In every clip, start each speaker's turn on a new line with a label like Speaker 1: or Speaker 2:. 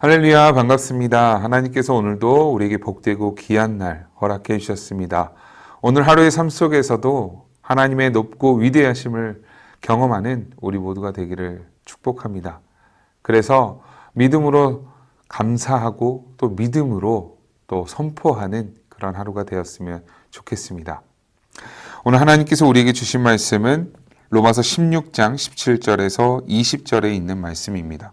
Speaker 1: 할렐루야 반갑습니다. 하나님께서 오늘도 우리에게 복되고 귀한 날 허락해 주셨습니다. 오늘 하루의 삶 속에서도 하나님의 높고 위대하심을 경험하는 우리 모두가 되기를 축복합니다. 그래서 믿음으로 감사하고 또 믿음으로 또 선포하는 그런 하루가 되었으면 좋겠습니다. 오늘 하나님께서 우리에게 주신 말씀은 로마서 16장 17절에서 20절에 있는 말씀입니다.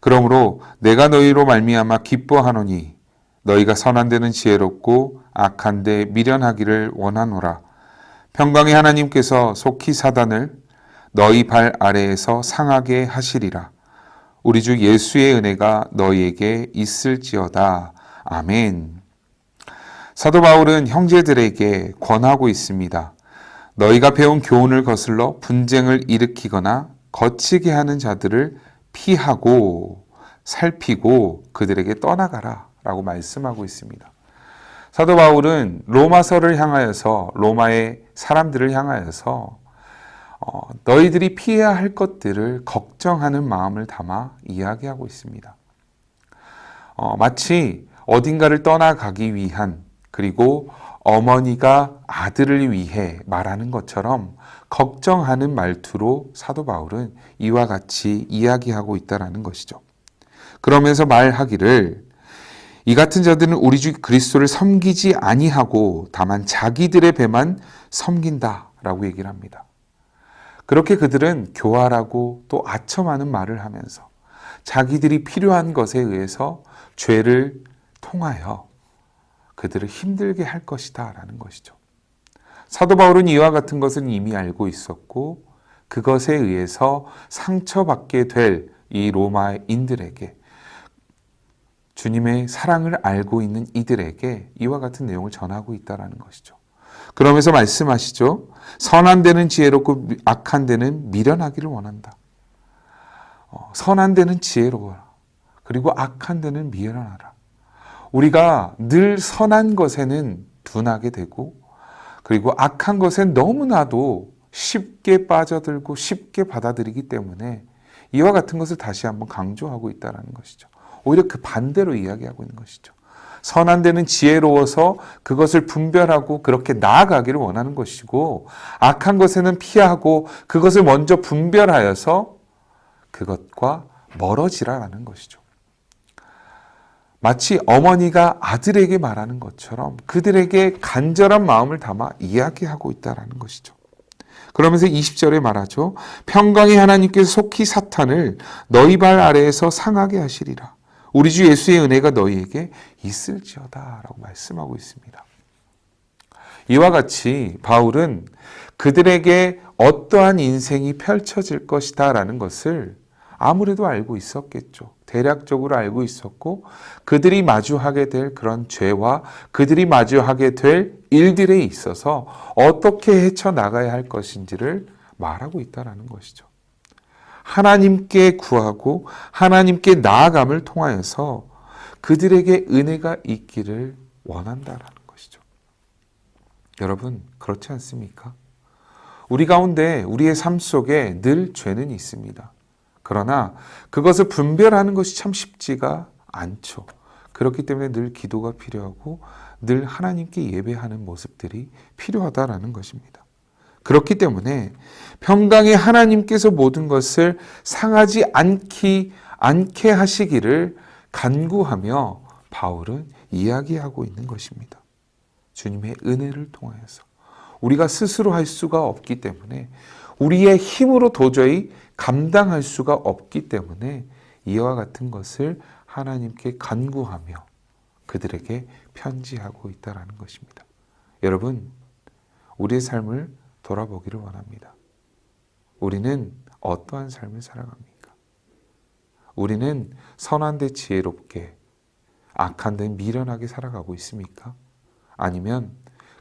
Speaker 1: 그러므로 내가 너희로 말미암아 기뻐하노니 너희가 선한 데는 지혜롭고 악한 데 미련하기를 원하노라. 평강의 하나님께서 속히 사단을 너희 발 아래에서 상하게 하시리라. 우리 주 예수의 은혜가 너희에게 있을지어다. 아멘. 사도 바울은 형제들에게 권하고 있습니다. 너희가 배운 교훈을 거슬러 분쟁을 일으키거나 거치게 하는 자들을 피하고 살피고 그들에게 떠나가라 라고 말씀하고 있습니다. 사도 바울은 로마서를 향하여서 로마의 사람들을 향하여서 어, 너희들이 피해야 할 것들을 걱정하는 마음을 담아 이야기하고 있습니다. 어, 마치 어딘가를 떠나가기 위한 그리고 어머니가 아들을 위해 말하는 것처럼 걱정하는 말투로 사도 바울은 이와 같이 이야기하고 있다라는 것이죠. 그러면서 말하기를 이 같은 자들은 우리 주 그리스도를 섬기지 아니하고 다만 자기들의 배만 섬긴다라고 얘기를 합니다. 그렇게 그들은 교활하고 또 아첨하는 말을 하면서 자기들이 필요한 것에 의해서 죄를 통하여 그들을 힘들게 할 것이다 라는 것이죠. 사도 바울은 이와 같은 것은 이미 알고 있었고 그것에 의해서 상처받게 될 이 로마인들에게 주님의 사랑을 알고 있는 이들에게 이와 같은 내용을 전하고 있다라는 것이죠. 그러면서 말씀하시죠. 선한 데는 지혜롭고 악한 데는 미련하기를 원한다. 어, 선한 데는 지혜로워라. 그리고 악한 데는 미련하라. 우리가 늘 선한 것에는 둔하게 되고 그리고 악한 것엔 너무나도 쉽게 빠져들고 쉽게 받아들이기 때문에 이와 같은 것을 다시 한번 강조하고 있다는 것이죠. 오히려 그 반대로 이야기하고 있는 것이죠. 선한 데는 지혜로워서 그것을 분별하고 그렇게 나아가기를 원하는 것이고 악한 것에는 피하고 그것을 먼저 분별하여서 그것과 멀어지라라는 것이죠. 마치 어머니가 아들에게 말하는 것처럼 그들에게 간절한 마음을 담아 이야기하고 있다라는 것이죠. 그러면서 20절에 말하죠. 평강의 하나님께서 속히 사탄을 너희 발 아래에서 상하게 하시리라. 우리 주 예수의 은혜가 너희에게 있을지어다 라고 말씀하고 있습니다. 이와 같이 바울은 그들에게 어떠한 인생이 펼쳐질 것이다 라는 것을 아무래도 알고 있었겠죠. 대략적으로 알고 있었고 그들이 마주하게 될 그런 죄와 그들이 마주하게 될 일들에 있어서 어떻게 헤쳐나가야 할 것인지를 말하고 있다라는 것이죠. 하나님께 구하고 하나님께 나아감을 통하여서 그들에게 은혜가 있기를 원한다라는 것이죠. 여러분, 그렇지 않습니까? 우리 가운데 우리의 삶 속에 늘 죄는 있습니다. 그러나 그것을 분별하는 것이 참 쉽지가 않죠. 그렇기 때문에 늘 기도가 필요하고 늘 하나님께 예배하는 모습들이 필요하다라는 것입니다. 그렇기 때문에 평강의 하나님께서 모든 것을 상하지 않기 않게 하시기를 간구하며 바울은 이야기하고 있는 것입니다. 주님의 은혜를 통하여서 우리가 스스로 할 수가 없기 때문에 우리의 힘으로 도저히 감당할 수가 없기 때문에 이와 같은 것을 하나님께 간구하며 그들에게 편지하고 있다라는 것입니다. 여러분, 우리의 삶을 돌아보기를 원합니다. 우리는 어떠한 삶을 살아갑니까? 우리는 선한 데 지혜롭게
Speaker 2: 악한 데 미련하게 살아가고 있습니까? 아니면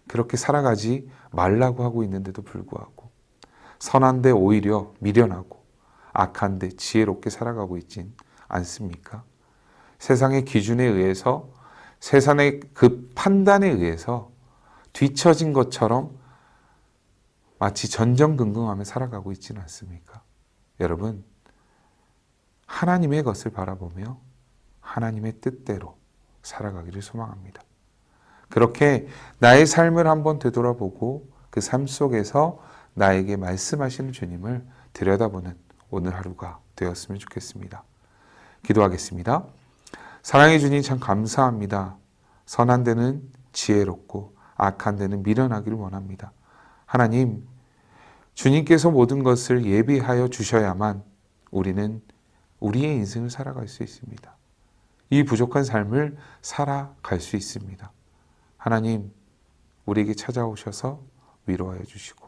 Speaker 2: 그렇게 살아가지 말라고 하고 있는데도 불구하고 선한 데 오히려 미련하고 악한 데 지혜롭게 살아가고 있진 않습니까? 세상의 기준에 의해서 세상의 그 판단에 의해서 뒤처진 것처럼 마치 전전긍긍하며 살아가고 있지는 않습니까? 여러분, 하나님의 것을 바라보며 하나님의 뜻대로 살아가기를 소망합니다. 그렇게 나의 삶을 한번 되돌아보고 그 삶 속에서 나에게 말씀하시는 주님을 들여다보는 오늘 하루가 되었으면 좋겠습니다. 기도하겠습니다. 사랑해 주님 참 감사합니다. 선한 데는 지혜롭고 악한 데는 미련하기를 원합니다. 하나님, 주님께서 모든 것을 예비하여 주셔야만 우리는 우리의 인생을 살아갈 수 있습니다. 이 부족한 삶을 살아갈 수 있습니다. 하나님, 우리에게 찾아오셔서 위로하여 주시고,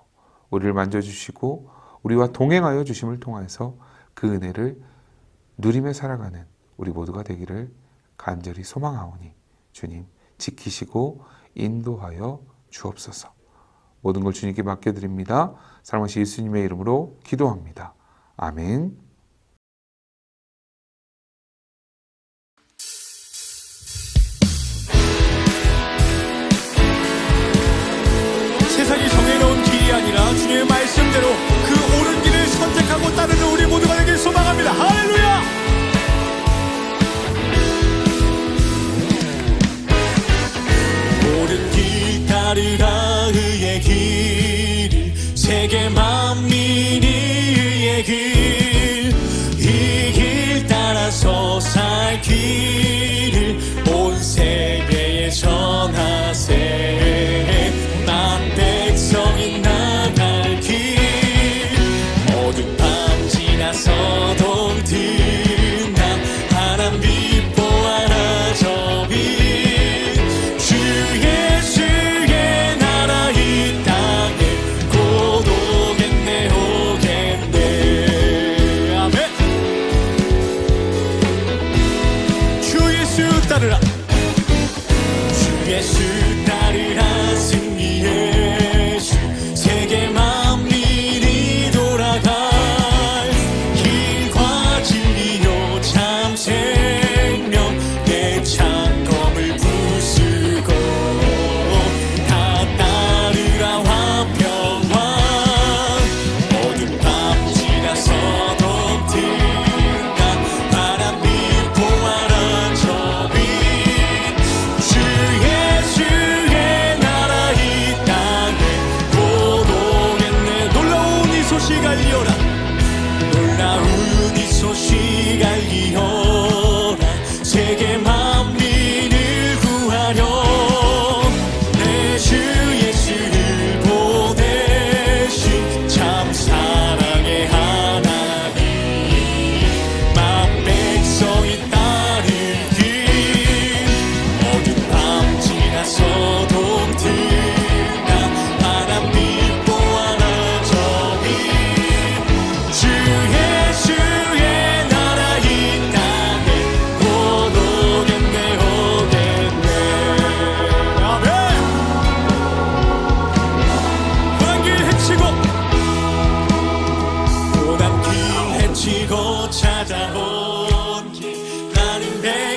Speaker 2: 우리를 만져주시고, 우리와 동행하여 주심을 통해서 그 은혜를 누리며 살아가는 우리 모두가 되기를 간절히 소망하오니 주님 지키시고 인도하여 주옵소서. 모든 걸 주님께 맡겨드립니다. 사랑하신 예수님의 이름으로 기도합니다. 아멘.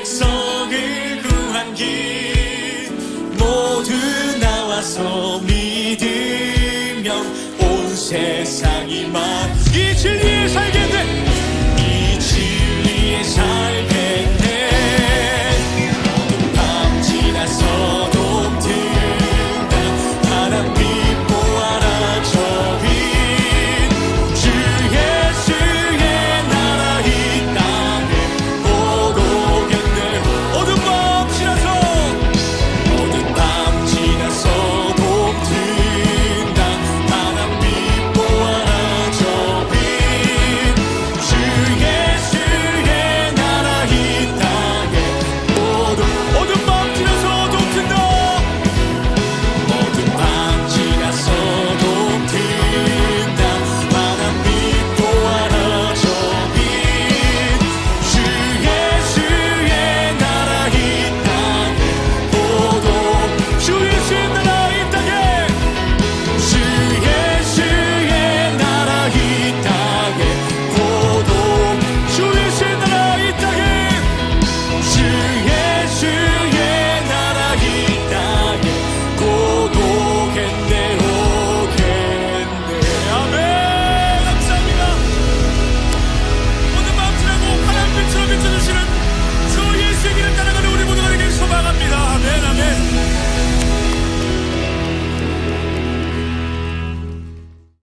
Speaker 3: 백성을 구한 길 모두 나와서 믿으면 온 세상이 만이 진리